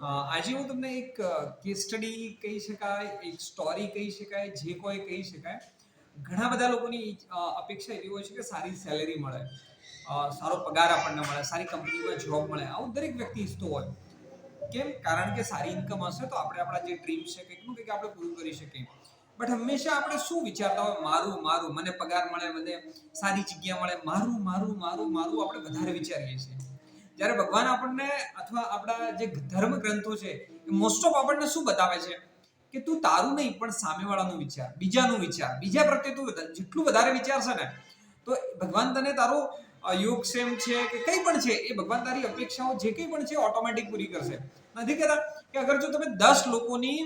આજે હું તમને એક કેસ સ્ટડી કહી શકાય, એક સ્ટોરી કહી શકાય, જે કોઈ કહી શકાય. ઘણા બધા લોકોની અપેક્ષા એવી હોય છે કે સારી સેલેરી મળે. સારો પગાર આપણને મળે, સારી કંપનીમાં જોબ મળે, આવું દરેક વ્યક્તિ ઈચ્છતો હોય. કેમ? કારણ કે સારી ઇન્કમ હશે તો આપણે આપણા જે ડ્રીમ છે કંઈકનું કંઈક આપણે પૂરું કરી શકીએ. બટ હંમેશા આપણે શું વિચારતા હોય? મારું મારું, મને પગાર મળે, મને સારી જગ્યા મળે, મારું મારું મારું મારું આપણે વધારે વિચારીએ છીએ. જ્યારે ભગવાન આપણને અથવા આપણા જે ધર્મ ગ્રંથો છે, એ મોસ્ટ ઓફ આપણને શું બતાવે છે? કે તું તારું નહીં, પણ સામેવાળાનું વિચાર, બીજાનું વિચાર, બીજા પ્રત્યે તું જેટલું વધારે વિચારશે ને, તો ભગવાન તને તારો યોગ સેમ છે કે કંઈ પણ છે, એ ભગવાન તારી અપેક્ષાઓ જે કંઈ પણ છે ઓટોમેટિક પૂરી કરશે. નથી કહેતા કે અગર જો તમે દસ લોકોની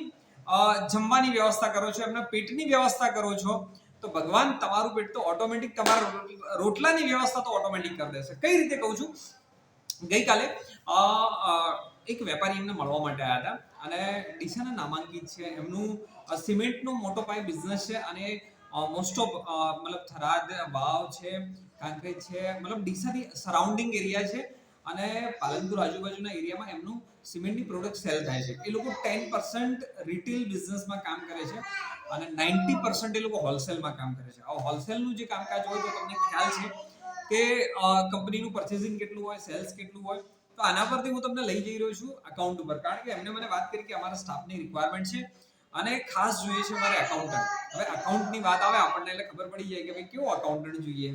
જમવાની વ્યવસ્થા કરો છો, એમના પેટની વ્યવસ્થા કરો છો, તો ભગવાન તમારું પેટ તો ઓટોમેટિક તમારા રોટલાની વ્યવસ્થા તો ઓટોમેટિક કરી દેશે. કઈ રીતે કહું છું? ગઈકાલે એક વેપારી એમને મળવા માટે આવ્યા હતા અને ડીસાના નામાંકિત છે. એમનું સિમેન્ટનો મોટો પાયે બિઝનેસ છે અને મોસ્ટ ઓફ મતલબ થરાદ, વાવ છે, કાંકરેજ છે, મતલબ ડીસાથી સરાઉન્ડિંગ એરિયા છે અને પાલનપુર આજુબાજુના એરિયામાં એમનું સિમેન્ટની પ્રોડક્ટ સેલ થાય છે. એ લોકો ટેન પર્સન્ટ રિટેલ બિઝનેસમાં કામ કરે છે અને નાઇન્ટી પર્સન્ટ એ લોકો હોલસેલમાં કામ કરે છે. આ હોલસેલનું જે કામકાજ હોય તો તમને ખ્યાલ છે કે કંપનીનું પરચેસિંગ કેટલું હોય સેલ્સ કેટલું હોય, તો આના પરથી હું તમને લઈ જઈ રહ્યો છું અકાઉન્ટ ઉપર. કારણ કે એમને મને વાત કરી કે અમારા સ્ટાફની રિક્વાયરમેન્ટ છે અને ખાસ જોઈએ છે મારે એકાઉન્ટન્ટ હવે અકાઉન્ટની વાત આવે આપણને એટલે ખબર પડી જાય કે ભાઈ કેવો અકાઉન્ટન્ટ જોઈએ.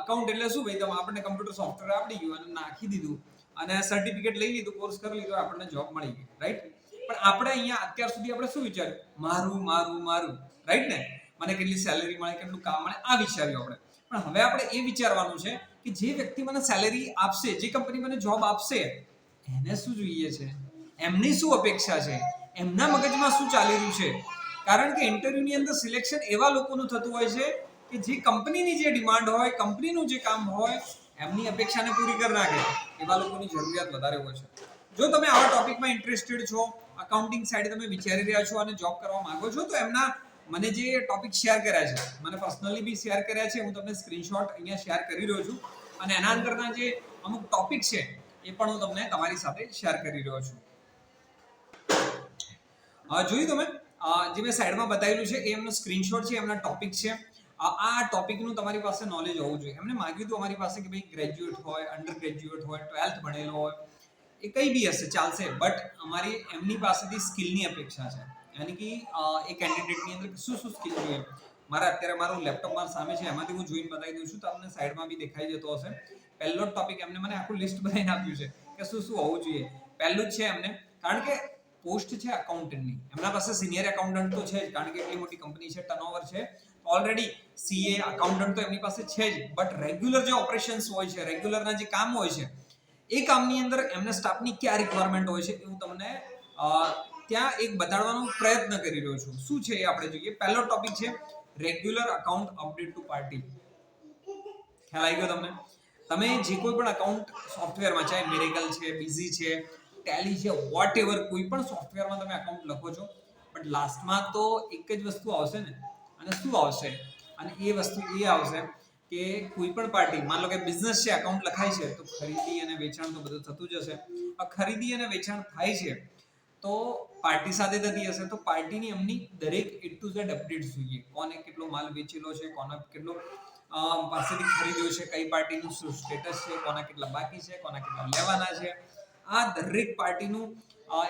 અકાઉન્ટ એટલે શું? ભાઈ, તમે આપણને કમ્પ્યુટર સોફ્ટવેર આવડી ગયું અને નાખી દીધું અને સર્ટિફિકેટ લઈ લીધું કોર્સ કરી લીધો, આપણને જોબ મળી ગઈ રાઈટ પણ આપણે અહીંયા અત્યાર સુધી આપણે શું વિચાર્યું? મારું મારું મારું રાઈટ ને? મને કેટલી સેલેરી મળે, કેટલું કામ મળે, આ વિચાર્યું આપણે. પણ હવે આપણે એ વિચારવાનું છે કે જે વ્યક્તિ મને સેલેરી આપશે, જે કંપની મને જોબ આપશે, એને શું જોઈએ છે? એમની શું અપેક્ષા છે? એમના મગજમાં શું ચાલી રહ્યું છે? કારણ કે ઇન્ટરવ્યુની અંદર સિલેક્શન એવા લોકોનું થતું હોય છે કે જે કંપનીની જે ડિમાન્ડ હોય કંપનીનું જે કામ હોય, એમની અપેક્ષાને પૂરી કરી નાખે. એવા લોકોની જરૂરિયાત વધારે હોય છે. જો તમે આવા ટોપિકમાં ઇન્ટરેસ્ટેડ છો અકાઉન્ટિંગ સાઈડ તમે વિચારી રહ્યા છો અને જોબ કરવા માંગો છો, તો એમના મને જે ટોપિક શેર કર્યા છે, મને પર્સનલી બી શેર કર્યા છે, હું તમને સ્ક્રીનશોટ અહીંયા શેર કરી રહ્યો છું. અને એના અંદરના જે અમુક ટોપિક છે, એ પણ હું તમને તમારી સાથે શેર કરી રહ્યો છું. જોયું તમે? જે મેં સાઈડમાં બતાવેલું છે, એ એમનો સ્ક્રીનશોટ છે, એમના ટોપિક છે. આ ટોપિકનું તમારી પાસે નોલેજ હોવું જોઈએ. એમને માગ્યું હતું અમારી પાસે કે ભાઈ ગ્રેજ્યુએટ હોય અંડર ગ્રેજ્યુએટ હોય ટ્વેલ્થ ભણેલો હોય, એ કઈ બી હશે, ચાલશે. બટ અમારી એમની પાસેથી સ્કિલની અપેક્ષા છે. યાની કે એ કેન્ડિડેટની અંદર શું શું સ્કિલ જોઈએ મારા અત્યારે મારું લેપટોપ મારા સામે છે, એમાંથી હું જોઈને બતાવી દઉં છું, તમને સાઈડમાં બી દેખાઈ જતો હશે. પહેલો ટોપિક એમને મને આખું લિસ્ટ બનાવીને આપ્યું છે કે શું શું હોવું જોઈએ. પહેલું જ છે એમને, કારણ કે પોસ્ટ છે અકાઉન્ટન્ટની એમના પાસે સિનિયર એકાઉન્ટન્ટ તો છે જ, કારણ કે એટલી મોટી કંપની છે ટર્નઓવર છે. ઓલરેડી સીએ અકાઉન્ટન્ટ તો એમની પાસે છે જ બટ રેગ્યુલર જે ઓપરેશન્સ હોય છે રેગ્યુલરના જે કામ હોય છે, એ કામની અંદર એમને સ્ટાફની ક્યાં રિક્વાયરમેન્ટ હોય છે એ હું તમને ત્યાં એક બતાડવાનો પ્રયત્ન કરી રહ્યો છું. શું છે એ આપણે જોઈએ. પહેલો ટોપિક છે regular account update to party ખ્યાલ આવી ગયો તમને? તમે જે કોઈ પણ અકાઉન્ટ સોફ્ટવેરમાં ચાહે મિરેકલ છે બિઝી છે ટેલી છે વોટ એવર કોઈ પણ સોફ્ટવેરમાં તમે અકાઉન્ટ લખો છો બટ લાસ્ટમાં તો એક જ વસ્તુ આવશે ને? અને શું આવશે? અને એ વસ્તુ એ આવશે કે કોઈ પણ પાર્ટી માન લો કે બિઝનેસ છે અકાઉન્ટ લખાય છે, તો ખરીદી અને વેચાણ તો બધું થતું જ હશે. આ ખરીદી અને વેચાણ થાય છે તો પાર્ટી સાથે થતી હશે. તો પાર્ટીની એમની દરેક એ ટુ ઝેડ અપડેટ જોઈએ. કોને કેટલો માલ વેચેલો છે કોને કેટલો પાસેથી ખરીદ્યો છે, કઈ પાર્ટીનું શું સ્ટેટસ છે કોના કેટલા બાકી છે કોના કેટલા લેવાના છે. આ દરેક પાર્ટીનું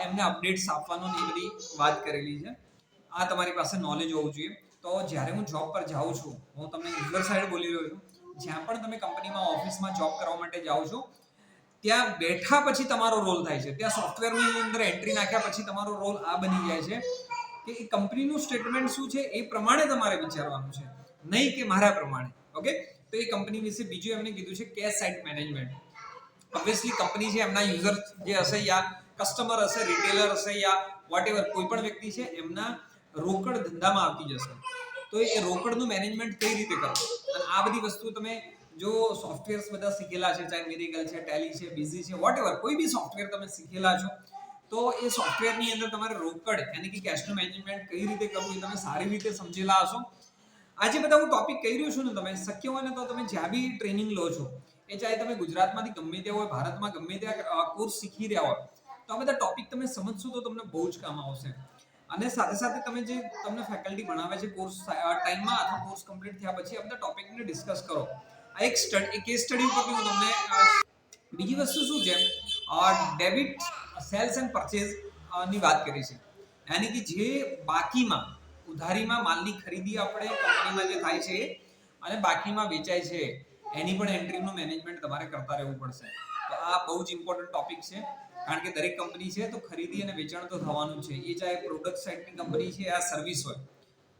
એમને અપડેટ્સ આપવાનો એ બધી વાત કરેલી છે. આ તમારી પાસે નોલેજ હોવું જોઈએ. તો જ્યારે હું જોબ પર જાઉં છું, હું તમને યુઝર સાઈડ બોલી રહ્યો છું. જ્યાં પણ તમે કંપનીમાં ઓફિસમાં જોબ કરવા માટે જાઓ છો ત્યાં બેઠા પછી તમારો રોલ થાય છે. ત્યાં સોફ્ટવેરની અંદર એન્ટ્રી નાખ્યા પછી તમારો રોલ આ બની જાય છે કે એ કંપનીનું સ્ટેટમેન્ટ શું છે એ પ્રમાણે તમારે વિચારવાનું છે. નહીં કે મારા પ્રમાણે. ઓકે? તો એ કંપની વિશે બીજું એમને કીધું છે cash site management obviously company છે, એમના યુઝર જે હશે યા કસ્ટમર હશે રિટેલર હશે યા વોટ એવર કોઈ પણ વ્યક્તિ છે, એમના રોકડ ધંધામાં આવતી જશે. તો એ રોકડનું મેનેજમેન્ટ કઈ રીતે કરવું? અને આ બધી વસ્તુ તમે જો સોફ્ટવેર્સ બધા શીખેલા છે, ચાહે મેડિકલ છે ટેલી છે બિઝી છે વોટ કોઈ બી સોફ્ટવેર તમે શીખેલા છો, તો એ સોફ્ટવેરની અંદર તમારે રોકડ, યાની કે કેશનું મેનેજમેન્ટ કઈ રીતે કરવું એ તમે સારી રીતે સમજેલા હશો. આજે બધા હું ટોપિક કહી રહ્યો છું ને તમે, શક્ય હોય ને તો તમે જ્યાં બી ટ્રેનિંગ લો છો, એ ચાહે તમે ગુજરાતમાંથી ગમે ત્યાં હોય, ભારતમાં ગમે ત્યાં કોર્સ શીખી રહ્યા હોય, તો આ બધા ટોપિક તમે સમજશો તો તમને બહુ જ કામ આવશે. અને સાથે સાથે તમે જે તમને ફેકલ્ટી ભણાવે છે કોર્સ ટાઈમમાં અથવા કોર્સ કમ્પ્લીટ થયા પછી આ બધા ટોપિકને ડિસ્કસ કરો. આ એક સ્ટડી કેસ સ્ટડી ઉપરથી હું તમને બીજી વસ્તુ શું છે? ડેબિટ સેલ્સ એન્ડ પરચેઝની વાત કરી છે. યાની કે જે બાકીમાં, ઉધારીમાં માલની ખરીદી આપણે કંપનીમાં જે થાય છે અને બાકીમાં વેચાય છે, એની પણ એન્ટ્રીનું મેનેજમેન્ટ તમારે કરતા રહેવું પડશે. તો આ બહુ જ ઇમ્પોર્ટન્ટ ટોપિક છે. કારણ કે દરેક કંપની છે, તો ખરીદી અને વેચાણ તો થવાનું છે. એ ચાહે પ્રોડક્ટ સાઇડની કંપની છે, આ સર્વિસ હોય.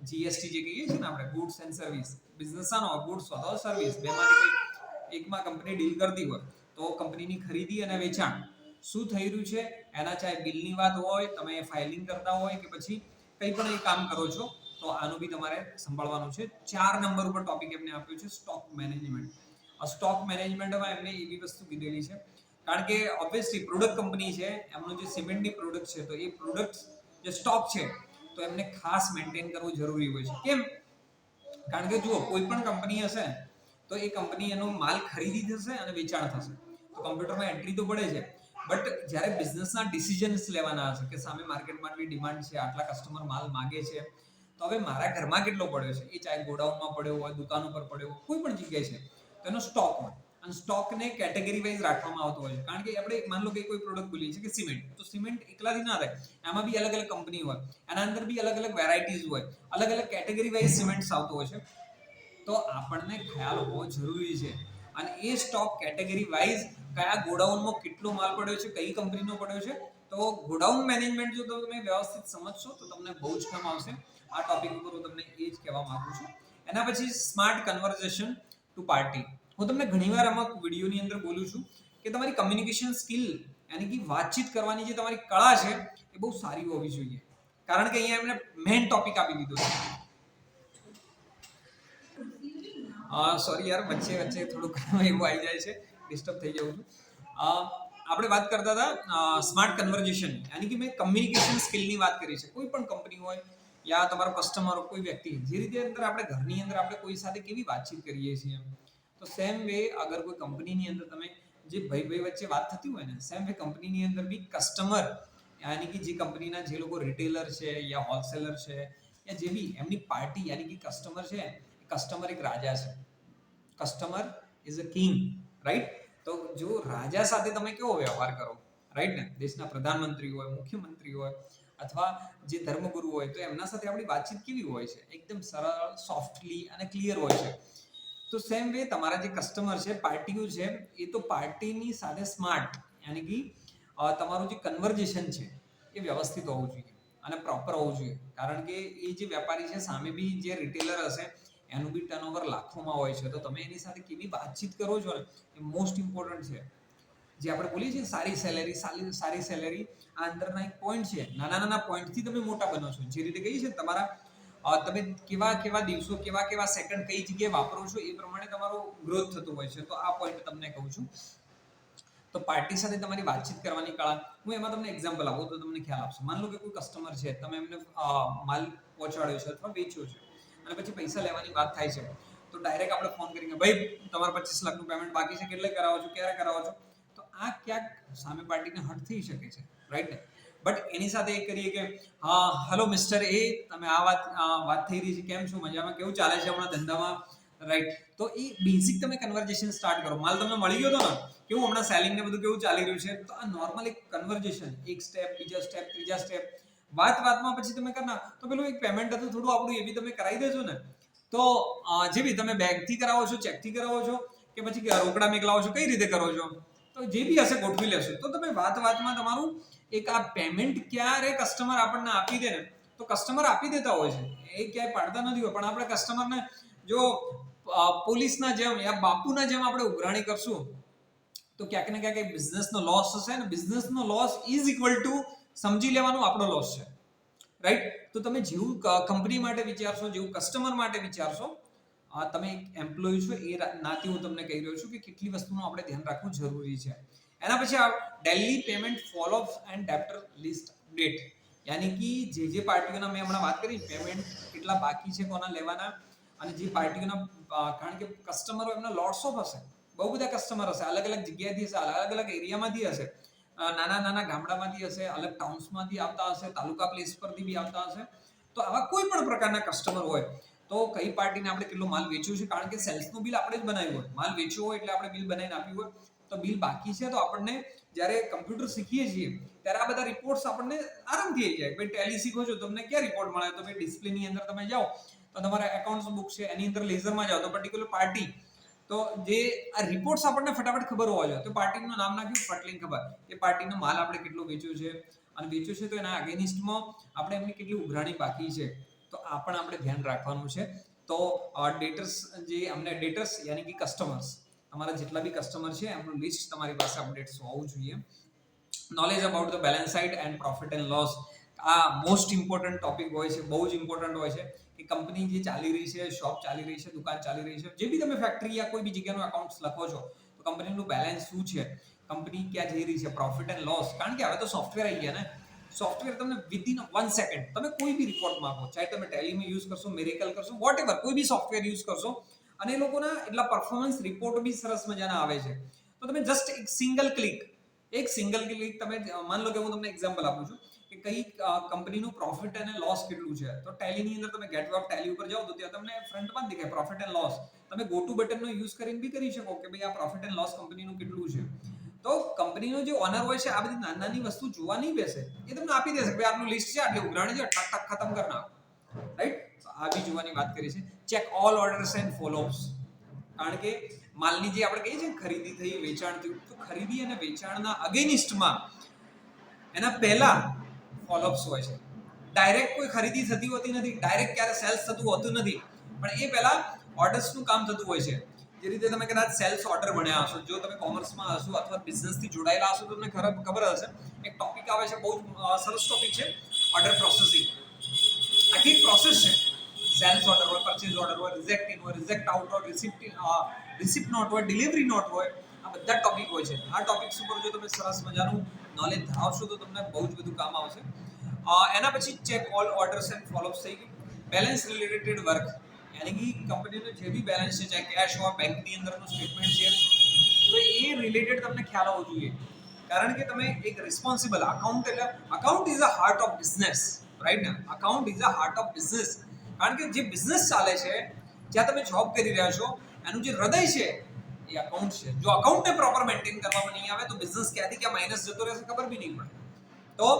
જીએસટી જે કહીએ છીએ ને આપણે ગુડ્સ એન્ડ સર્વિસ બિઝનેસ આનો ગુડ્સ અથવા સર્વિસ બેમાંથી કંઈ એકમાં કંપની ડીલ કરતી હોય, તો કંપનીની ખરીદી અને વેચાણ. શું થઈ રહ્યું છે? એના ચાહે બિલની વાત હોય, તમે ફાઇલિંગ કરતા હોય કે પછી કંઈ પણ એ કામ કરો છો, તો આનું બી તમારે સંભાળવાનું છે. ચાર નંબર ઉપર ટોપિક એમને આપ્યો છે સ્ટોક મેનેજમેન્ટ આ સ્ટોક મેનેજમેન્ટમાં એમને એવી વસ્તુ કીધેલી છે. કારણ કે ઓબ્વિયસલી પ્રોડક્ટ કંપની છે, એમનું જે સિમેન્ટની પ્રોડક્ટ છે, તો એ પ્રોડક્ટ જે સ્ટોક છે તો એમને ખાસ મેન્ટેન કરવું જરૂરી હોય છે. કેમ? કારણ કે જુઓ, કોઈ પણ કંપની હશે, તો એ કંપની એનો માલ ખરીદી થશે અને વેચાણ થશે. તો કમ્પ્યુટરમાં એન્ટ્રી તો પડે છે. બટ જ્યારે બિઝનેસના ડિસિઝન્સ લેવાના હશે, કે સામે માર્કેટમાં આટલી ડિમાન્ડ છે, આટલા કસ્ટમર માલ માગે છે, તો હવે મારા ઘરમાં કેટલો પડ્યો છે? એ ચાહે ગોડાઉનમાં પડ્યો હોય, દુકાન ઉપર પડ્યો હોય, કોઈ પણ જગ્યાએ છે, તો એનો સ્ટોક હોય. અને સ્ટોકને કેટેગરી વાઇઝ રાખવામાં આવતો હોય છે. કારણ કે આપણે માન લો કે કોઈ પ્રોડક્ટ બોલીએ છીએ કે સિમેન્ટ તો સિમેન્ટ એકલાથી ના થાય. એમાં બી અલગ અલગ કંપની હોય. એના અંદર બી અલગ અલગ વેરાયટીઝ હોય. અલગ અલગ કેટેગરી વાઇઝ સિમેન્ટ્સ આવતો હોય છે. તો આપણને ખ્યાલ હોવો જરૂરી છે. અને એ સ્ટોક કેટેગરી વાઇઝ કયા ગોડાઉનમાં કેટલો માલ પડ્યો છે, કઈ કંપનીનો પડ્યો છે, તો ગોડાઉન મેનેજમેન્ટ જો તમે વ્યવસ્થિત સમજશો, તો તમને બહુ જ કામ આવશે. આ ટોપિક ઉપર હું તમને એ જ કહેવા માંગુ છું. એના પછી સ્માર્ટ કન્વર્ઝેશન ટુ પાર્ટી હું તમને ઘણીવાર આમાં વિડીયોની અંદર બોલું છું કે તમારી કમ્યુનિકેશન સ્કિલ યાની કે વાતચીત કરવાની જે તમારી કળા છે એ બહુ સારી હોવી જોઈએ. કારણ કે અહીંયા એમને મેઇન ટોપિક આપી દીધો છે. સોરી યાર, વચ્ચે વચ્ચે થોડુંક એવું આવી જાય છે ડિસ્ટર્બ થઈ જાઉં છું. આપણે વાત કરતા હતા સ્માર્ટ કન્વર્ઝેશન યાની કે મેં કમ્યુનિકેશન સ્કિલની વાત કરી છે. કોઈ પણ કંપની હોય યા તમારો કસ્ટમર કોઈ વ્યક્તિ, જે રીતે અંદર આપણે ઘરની અંદર આપણે કોઈ સાથે કેવી વાતચીત કરીએ છીએ તો સેમ વે અગર કોઈ કંપનીની અંદર તમે જે ભાઈ ભાઈ વચ્ચે વાત થતી હોય ને સેમ વે કંપનીની અંદર બી કસ્ટમર યાની કે જે કંપનીના જે લોકો રિટેલર છે યા હોલસેલર છે યા જે બી, એમની પાર્ટી યાની કે કસ્ટમર છે કસ્ટમર એક રાજા છે. Customer is a king right તો જો રાજા સાથે તમે કેવો વ્યવહાર કરો રાઈટ ને? દેશના પ્રધાનમંત્રી હોય, મુખ્યમંત્રી હોય, અથવા જે ધર્મગુરુ હોય, તો એમના સાથે આપણી વાતચીત કેવી હોય છે? એકદમ સરળ સોફ્ટલી અને ક્લિયર હોય છે. તો સેમ વે તમારા જે કસ્ટમર છે, પાર્ટીઓ છે, એ તો પાર્ટીની સાથે સ્માર્ટ યાની કે તમારું જે કન્વર્ઝેશન છે, એ વ્યવસ્થિત હોવું જોઈએ અને પ્રોપર હોવું જોઈએ. કારણ કે એ જે વેપારી છે, સામે બી જે રિટેલર હશે, એનું બી ટર્નઓવર લાખોમાં હોય છે. તો તમે એની સાથે કેવી વાતચીત કરો છો ને, એ મોસ્ટ ઇમ્પોર્ટન્ટ છે. જે આપણે બોલીએ છીએ સારી સેલેરી સારી સારી સેલેરી આ અંદરના એક પોઈન્ટ છે. નાના નાના પોઈન્ટથી તમે મોટા બનો છો. જે રીતે કહીએ છીએ તમારા તમે કેવા કેવા દિવસો, કેવા કેવા સેકન્ડ કઈ જગ્યાએ વાપરો છો એ પ્રમાણે તમારો ગ્રોથ થતો હોય છે. તો આ પોઈન્ટ તમને કહું છું. તો પાર્ટી સાથે તમારી વાતચીત કરવાની કળા, હું એમાં તમને એક્ઝામ્પલ આપું તો તમને ખ્યાલ આપશે. માન લો કે કોઈ કસ્ટમર છે, તમે એમને માલ પહોંચાડ્યો છે અથવા વેચ્યો છે અને પછી પૈસા લેવાની વાત થાય છે. તો ડાયરેક્ટ આપણે ફોન કરીને, ભાઈ, તમારે પચીસ લાખનું પેમેન્ટ બાકી છે, કેટલે કરાવો છો, ક્યારે કરાવો છો? તો આ ક્યાંક સામે પાર્ટીને હટ થઈ શકે છે રાઈટ ને બટ એની સાથે એ કરીએ કે હેલો મિસ્ટર એ તમે આ વાત વાત થઈ રહી છે, કેમ છો? મજામાં? કેવું ચાલે છે હમણાં ધંધામાં? રાઈટ તો એ બેઝિક તમે કન્વર્ઝેશન સ્ટાર્ટ કરો. માલ તમને મળી ગયો હતો ને? કેવું હમણાં સેલિંગ ને બધું કેવું ચાલી રહ્યું છે? તો આ નોર્મલ એક કન્વર્ઝેશન એક સ્ટેપ બીજા સ્ટેપ ત્રીજા સ્ટેપ વાત વાતમાં પછી તમે કરના. તો પેલું એક પેમેન્ટ હતું, થોડું આપણું એ બી તમે કરાવી દેજો ને. તો જે બી તમે બેંકથી કરાવો છો ચેકથી કરાવો છો, કે પછી રોકડા મેકલાવો છો, કઈ રીતે કરો છો? તો જે બી હશે ગોઠવી લેશો. તો તમે વાત વાતમાં તમારું એક આ પેમેન્ટ ક્યારે કસ્ટમર આપણને આપી દે ને, તો કસ્ટમર આપી દેતા હોય છે. એ ક્યાંય પાડતા નથી હોય. પણ આપણે કસ્ટમરને જો પોલીસના જેમ યા બાપુના જેમ આપણે ઉઘરાણી કરશું, તો ક્યાંક ને ક્યાંક બિઝનેસનો લોસ હશે ને બિઝનેસનો લોસ ઇઝ ઇક્વલ ટુ સમજી લેવાનું આપણો લોસ છે. રાઈટ તો તમે જેવું કંપની માટે વિચારશો, જેવું કસ્ટમર માટે વિચારશો તમે એક એમ્પ્લોય છો, એ નાતે હું તમને કહી રહ્યો છું કે કેટલી વસ્તુનું આપણે ધ્યાન રાખવું જરૂરી છે. એના પછી આ daily payment follow and debtor list date યાની કે જે જે પાર્ટીઓના મેં હમણાં વાત કરી પેમેન્ટ કેટલા બાકી છે, કોના લેવાના, અને જે પાર્ટીઓના કારણ કે કસ્ટમરો એમના લોટ્સ ઓફ હશે. બહુ બધા કસ્ટમર હશે, અલગ અલગ જગ્યાએથી હશે, અલગ અલગ એરિયામાંથી હશે. નાના નાના ગામડામાંથી હશે, અલગ ટાઉન્સમાંથી આવતા હશે, તાલુકા પ્લેસ પરથી બી આવતા હશે. તો આવા કોઈ પણ પ્રકારના કસ્ટમર હોય તો કઈ પાર્ટીને આપણે કેટલો માલ વેચ્યો છે? કારણ કે સેલ્સનું બિલ આપણે જ બનાવ્યું હોય. માલ વેચ્યો હોય એટલે આપણે બિલ બનાવીને આપ્યું હોય. તો બિલ બાકી છે તો આપણને જ્યારે કમ્પ્યુટર શીખીએ છીએ, ત્યારે આ બધા રિપોર્ટ્સ આપણને આરામથી આવી જાય. ભાઈ ટેલી શીખો છો, તમને ક્યાં રિપોર્ટ મળે? તો ભાઈ ડિસ્પ્લેની અંદર તમે જાઓ, તો તમારા એકાઉન્ટ્સ બુક છે, એની અંદર લેઝરમાં જાઓ, તો પર્ટિક્યુલર પાર્ટી તો જે આ રિપોર્ટ્સ આપણને ફટાફટ ખબર હોવા જોઈએ. તો પાર્ટીનું નામ નાખ્યું, ફટલિંગ ખબર. એ પાર્ટીનો માલ આપણે કેટલો વેચ્યો છે? અને વેચ્યો છે તો એના અગેનિસ્ટમાં આપણે એમની કેટલી ઉઘરાણી બાકી છે? તો આ પણ આપણે ધ્યાન રાખવાનું છે. તો ડેટર્સ જે અમને ડેટર્સ યાની કે કસ્ટમર્સ તમારા જેટલા બી કસ્ટમર છે, એમનું લિસ્ટ તમારી પાસે અપડેટ્સ હોવું જોઈએ. Knowledge about the balance side and profit and loss આ મોસ્ટ ઇમ્પોર્ટન્ટ ટોપિક હોય છે, બહુ જ ઇમ્પોર્ટન્ટ હોય છે કે કંપની જે ચાલી રહી છે શોપ ચાલી રહી છે, દુકાન ચાલી રહી છે, જે બી તમે ફેક્ટરી યા કોઈ બી જગ્યાનું એકાઉન્ટ્સ લખો છો, તો કંપનીનું બેલેન્સ શું છે? કંપની ક્યાં જઈ રહી છે? પ્રોફિટ એન્ડ લોસ કારણ કે હવે તો સોફ્ટવેર આવી ગયા ને. સોફ્ટવેર તમને વિધિન વન સેકન્ડ તમે કોઈ બી રિપોર્ટ માંગો, ચાહે તમે ટેલીમાં યુઝ કરશો મેરેકલ કરશો વોટ એવર કોઈ બી સોફ્ટવેર યુઝ કરશો, અને એ લોકોના એટલા પરફોર્મન્સ રિપોર્ટ બી સરસ મજાના આવે છે. તો તમે જસ્ટ એક સિંગલ ક્લિક એક સિંગલ ક્લિક તમે, માન લો કે હું તમને એક્ઝામ્પલ આપું છું, કે કઈ કંપનીનું પ્રોફિટ અને લોસ કેટલું છે, તો ટેલીની અંદર તમે ગેટ ઓફ ટેલી ઉપર જાઓ, તો ત્યાં તમને ફ્રન્ટમાં દેખાય પ્રોફિટ એન્ડ લોસ તમે ગો ટુ બટનનો યુઝ કરીને બી કરી શકો કે ભાઈ આ પ્રોફિટ એન્ડ લોસ કંપનીનું કેટલું છે. તો કંપનીનો જે ઓનર હોય છે, આ બધી નાની નાની વસ્તુ જોવા નહીં બેસે. એ તમને આપી દેશે ભાઈ, આટલું લિસ્ટ છે, આટલી ઉઘરાણી છે ટક ટક ખતમ કરી નાખો. રાઈટ આ બી જોવાની વાત કરી છે. Check all orders and follow ups કારણ કે માલની જે આપણે કહીએ છીએ ખરીદી થઈ, વેચાણ થયું, તો ખરીદી અને વેચાણના અગેનિસ્ટમાં એના પહેલા ફોલોઅપ્સ હોય છે. ડાયરેક્ટ કોઈ ખરીદી થતી હોતી નથી ડાયરેક્ટ ક્યારે સેલ્સ થતું હોતું નથી. પણ એ પહેલા ઓર્ડર્સનું કામ થતું હોય છે. જે રીતે તમે કદાચ સેલ્સ ઓર્ડર ભણ્યા હશો. જો તમે કોમર્સમાં હશો અથવા બિઝનેસથી જોડાયેલા હશો, તો તમને ખબર હશે. એક ટોપિક આવે છે, બહુ સરસ ટોપિક છે ઓર્ડર પ્રોસેસિંગ આખી પ્રોસેસ છે. સેલ્સ ઓર્ડર હોય પરચેઝ ઓર્ડર હોય રિજેક્ટ ઇન હોય રિજેક્ટ આઉટ હોય રિસિપ્ટ રિસિપ્ટ નોટ હોય ડિલિવરી નોટ હોય, આ બધા ટોપિક હોય છે. આ ટોપિક્સ ઉપર જો તમે સરસ મજાનું નોલેજ ધરાવશો, તો તમને બહુ જ બધું કામ આવશે. એના પછી check all orders and follow ups થઈ ગયું બેલેન્સ રિલેટેડ વર્ક યાની કે કંપનીનું જે બી બેલેન્સ છે ચાહે કેશ હોય બેંકની અંદરનું સ્ટેટમેન્ટ છે તો એ રિલેટેડ તમને ખ્યાલ હોવો જોઈએ કારણ કે તમે એક રિસ્પોન્સિબલ અકાઉન્ટ એટલે account is a heart of business right ને account is a heart of business કારણ કે જે બિઝનેસ ચાલે છે જ્યાં તમે જોબ કરી રહ્યા છો એનું જે હૃદય છે એ અકાઉન્ટ છે જો અકાઉન્ટને પ્રોપર મેન્ટેન કરવામાં નહીં આવે તો બિઝનેસ ક્યાંથી ક્યાં માઇનસ જતો રહેશે ખબર બી નહીં પડે તો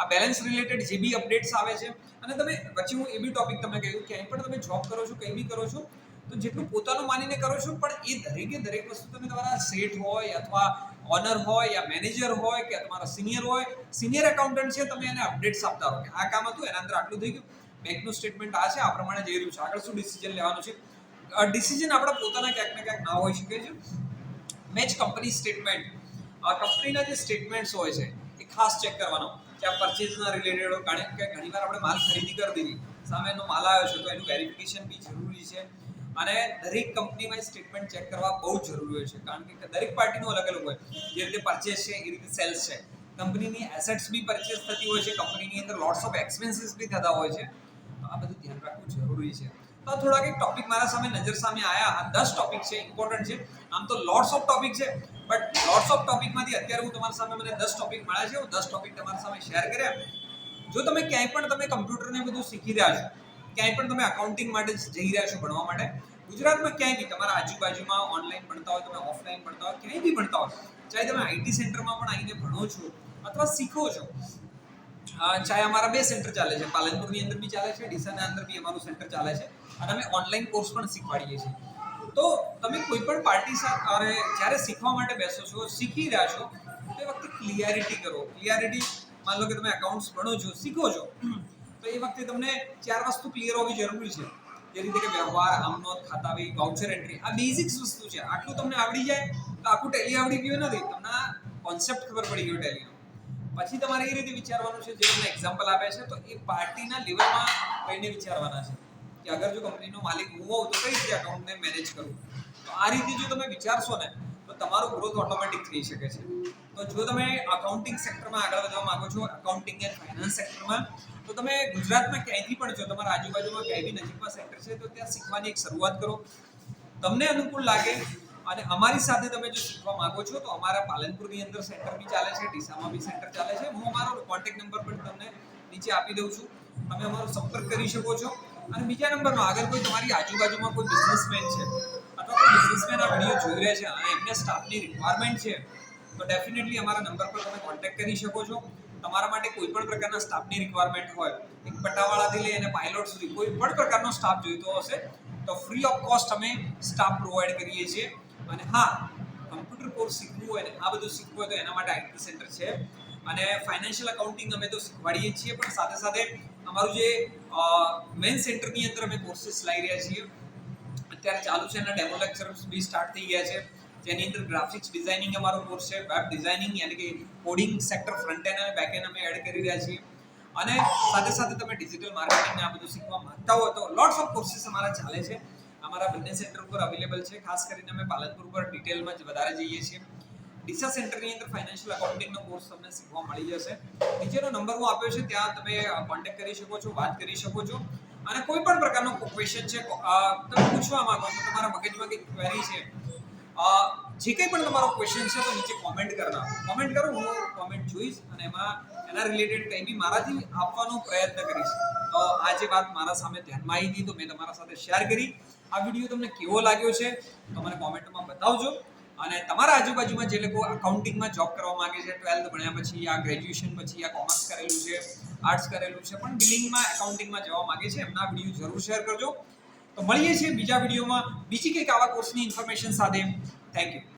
આ બેલેન્સ રિલેટેડ જે બી અપડેટ્સ આવે છે, અને તમે પછી હું એ બી ટોપિક તમને કહ્યું ક્યાંય પણ તમે જોબ કરો છો, કંઈ બી કરો છો, તો જેટલું પોતાનું માનીને કરો છો, પણ એ દરેકે દરેક વસ્તુ તમે તમારા સેટ હોય અથવા ઓનર હોય યા મેનેજર હોય કે તમારા સિનિયર હોય સિનિયર એકાઉન્ટન્ટ છે, તમે એને અપડેટ્સ આપતા રહો. કે આ કામ હતું, એના અંદર આટલું થઈ ગયું. બેંકનું સ્ટેટમેન્ટ આ છે, આ પ્રમાણે જઈ રહ્યું છે. આગળ શું ડિસિઝન લેવાનું છે? ડિસિઝન આપણા પોતાના ક્યાંક ને ક્યાંક ના હોઈ શકે છે. મેચ કંપની સ્ટેટમેન્ટ કંપનીના જે સ્ટેટમેન્ટ્સ હોય છે ખાસ ચેક કરવાનો કે આ પરચેઝના રિલેટેડ કારણ કે ઘણીવાર આપણે માલ ખરીદી કરી દીધી સામેનો માલ આવ્યો છે તો એનું વેરિફિકેશન બી જરૂરી છે. અને દરેક કંપનીમાં સ્ટેટમેન્ટ ચેક કરવા બહુ જરૂરી હોય છે. કારણ કે દરેક પાર્ટીનું અલગ અલગ હોય. જે રીતે પરચેસ છે, એ રીતે સેલ્સ છે. કંપનીની એસેટ્સ બી પરચેસ થતી હોય છે. કંપનીની અંદર લોટ્સ ઓફ એક્સપેન્સીસ બી થતા હોય છે. આ બધું ધ્યાન રાખવું જરૂરી છે. તો થોડાક એક ટોપિક મારા સામે, નજર સામે આયા. દસ ટોપિક છે ઇમ્પોર્ટન્ટ છે. આમ તો લોટ્સ ઓફ ટોપિક છે બટ લોટ્સ ઓફ ટોપિકમાંથી અત્યારે હું તમારા સામે મને દસ ટોપિક મળ્યા છે. હું દસ ટોપિક તમારા સામે શેર કર્યા. જો તમે ક્યાંય પણ તમે કમ્પ્યુટરને બધું શીખી રહ્યા છો, ક્યાંય પણ તમે અકાઉન્ટિંગ માટે જઈ રહ્યા છો ભણવા માટે, ગુજરાતમાં ક્યાંય બી તમારા આજુબાજુમાં ઓનલાઈન ભણતા હોય, તમે ઓફલાઈન ભણતા હોય, ક્યાંય બી ભણતા હોય, ચાહે તમે આઈટી સેન્ટરમાં પણ આવીને ભણો છો અથવા શીખો છો ચાહે અમારા બે સેન્ટર ચાલે છે. પાલનપુરની અંદર બી ચાલે છે, ડીસાના અંદર બી અમારું સેન્ટર ચાલે છે અને અમે ઓનલાઈન કોર્સ પણ શીખવાડીએ છીએ. તો તમે કોઈ પણ પાર્ટી સાથે જ્યારે શીખવા માટે બેસો છો, શીખી રહ્યા છો, તે વખતે ક્લિયરિટી કરો. ક્લિયરિટી, માન લો કે તમે એકાઉન્ટ્સ ભણો છો, શીખો છો, તો એ વખતે તમને ચાર વસ્તુ ક્લિયર હોવી જરૂરી છે. જે રીતે કે વ્યવહાર આમનો ખાતાવી વાઉચર એન્ટ્રી આ બેઝિક્સ વસ્તુ છે. આટલું તમને આવડી જાય તો આખું ટેલી આવડી ગયું નથી. તમને કોન્સેપ્ટ ખબર પડી ગયો ટેલીનો પછી તમારે એ રીતે વિચારવાનું છે, જે તમને એક્ઝામ્પલ આપે છે, તો એ પાર્ટીના લેવલમાં કહીને વિચારવાના છે કે અગર જો કંપનીનો માલિક હું હોઉં તો કઈ રીતે અકાઉન્ટને મેનેજ કરું તો આ રીતે જો તમે વિચારશો ને, તો તમારો ગ્રોથ ઓટોમેટિક થઈ શકે છે. તો જો તમે અકાઉન્ટિંગ સેક્ટરમાં આગળ વધવા માંગો છો અકાઉન્ટિંગ એન્ડ ફાઇનાન્સ સેક્ટરમાં તો તમે ગુજરાતમાં ક્યાંયથી પણ છો તમારા આજુબાજુમાં ક્યાંય બી નજીકમાં સેક્ટર છે, તો ત્યાં શીખવાની એક શરૂઆત કરો. તમને અનુકૂળ લાગે અને અમારી સાથે તમે જો શીખવા માંગો છો, તો અમારા પાલનપુરની અંદર સેન્ટર બી ચાલે છે, ડીસામાં બી સેન્ટર ચાલે છે. હું અમારો કોન્ટેક્ટ નંબર પણ તમને નીચે આપી દઉં છું. તમે અમારો સંપર્ક કરી શકો છો. અને બીજા નંબરમાં આગળ કોઈ તમારી આજુબાજુમાં કોઈ બિઝનેસમેન છે અથવા કોઈ બિઝનેસમેન આ વીડિયો જોઈ રહ્યા છે અને એમને સ્ટાફની રિક્વાયરમેન્ટ છે, તો ડેફિનેટલી અમારા નંબર પર તમે કોન્ટેક્ટ કરી શકો છો. તમારા માટે કોઈ પણ પ્રકારના સ્ટાફની રિક્વાયરમેન્ટ હોય, એક પટ્ટાવાળાથી લઈને પાયલોટ સુધી કોઈ પણ પ્રકારનો સ્ટાફ જોઈતો હશે, તો ફ્રી ઓફ કોસ્ટ અમે સ્ટાફ પ્રોવાઈડ કરીએ છીએ. અને હા કમ્પ્યુટર કોર્સ શીખવું હોય ને આ બધું શીખવું હોય તો એના માટે આઈટી સેન્ટર છે. અને ફાઇનાન્શિયલ અકાઉન્ટિંગ અમે તો શીખવાડીએ છીએ, પણ સાથે સાથે અમારું જે મેઇન સેન્ટરની અંદર અમે કોર્સીસ લાવી રહ્યા છીએ. અત્યારે ચાલુ છે એના ડેમો લેક્ચર્સ બી સ્ટાર્ટ થઈ ગયા છે. જેની અંદર ગ્રાફિક્સ ડિઝાઇનિંગ અમારો કોર્સ છે વેબ ડિઝાઇનિંગ યાની કે કોડિંગ સેક્ટર ફ્રન્ટ એન્ડ અને બેક એન્ડ અમે એડ કરી રહ્યા છીએ. અને સાથે સાથે તમે ડિજિટલ માર્કેટિંગ આ બધું શીખવા માંગતા હો તો લોટ્સ ઓફ કોર્સીસ અમારા ચાલે છે. અમારા બંને સેન્ટર ઉપર અવેલેબલ છે. ખાસ કરીને અમે પાલનપુર પર ડિટેલમાં જ વધારે જઈએ છીએ. ડીસા સેન્ટરની અંદર ફાઇનાન્શિયલ અકાઉન્ટિંગનો કોર્સ તમને શીખવા મળી જશે. નીચેનો નંબર હું આપ્યો છે, ત્યાં તમે કોન્ટેક્ટ કરી શકો છો, વાત કરી શકો છો. અને કોઈ પણ પ્રકારનો ક્વેશ્ચન છે તમે પૂછવા માંગો છો, તમારા મગજમાં કંઈક ક્વેરી છે જે કંઈ પણ તમારો ક્વેશ્ચન છે, તો નીચે કોમેન્ટ કરના કોમેન્ટ કરો, હું કોમેન્ટ જોઈશ અને એમાં એના રિલેટેડ કંઈ બી મારાથી આપવાનો પ્રયત્ન કરીશ. તો આ જે વાત મારા સામે ધ્યાનમાં આવી હતી, તો મેં તમારા સાથે શેર કરી. આ વીડિયો તમને કેવો લાગ્યો છે, તો મને કોમેન્ટમાં બતાવજો. અને તમારા આજુબાજુમાં જે લોકો અકાઉન્ટિંગમાં જોબ કરવા માંગે છે ટ્વેલ્થ ભણ્યા પછી, આ ગ્રેજ્યુએશન પછી, આ કોમર્સ કરેલું છે આર્ટ્સ કરેલું છે, પણ બિલિંગમાં એકાઉન્ટિંગમાં જવા માંગે છે, એમના વીડિયો જરૂર શેર કરજો. તો મળીએ છીએ બીજા વિડીયોમાં બીજી કંઈક આવા કોર્સની ઇન્ફોર્મેશન સાથે. Thank you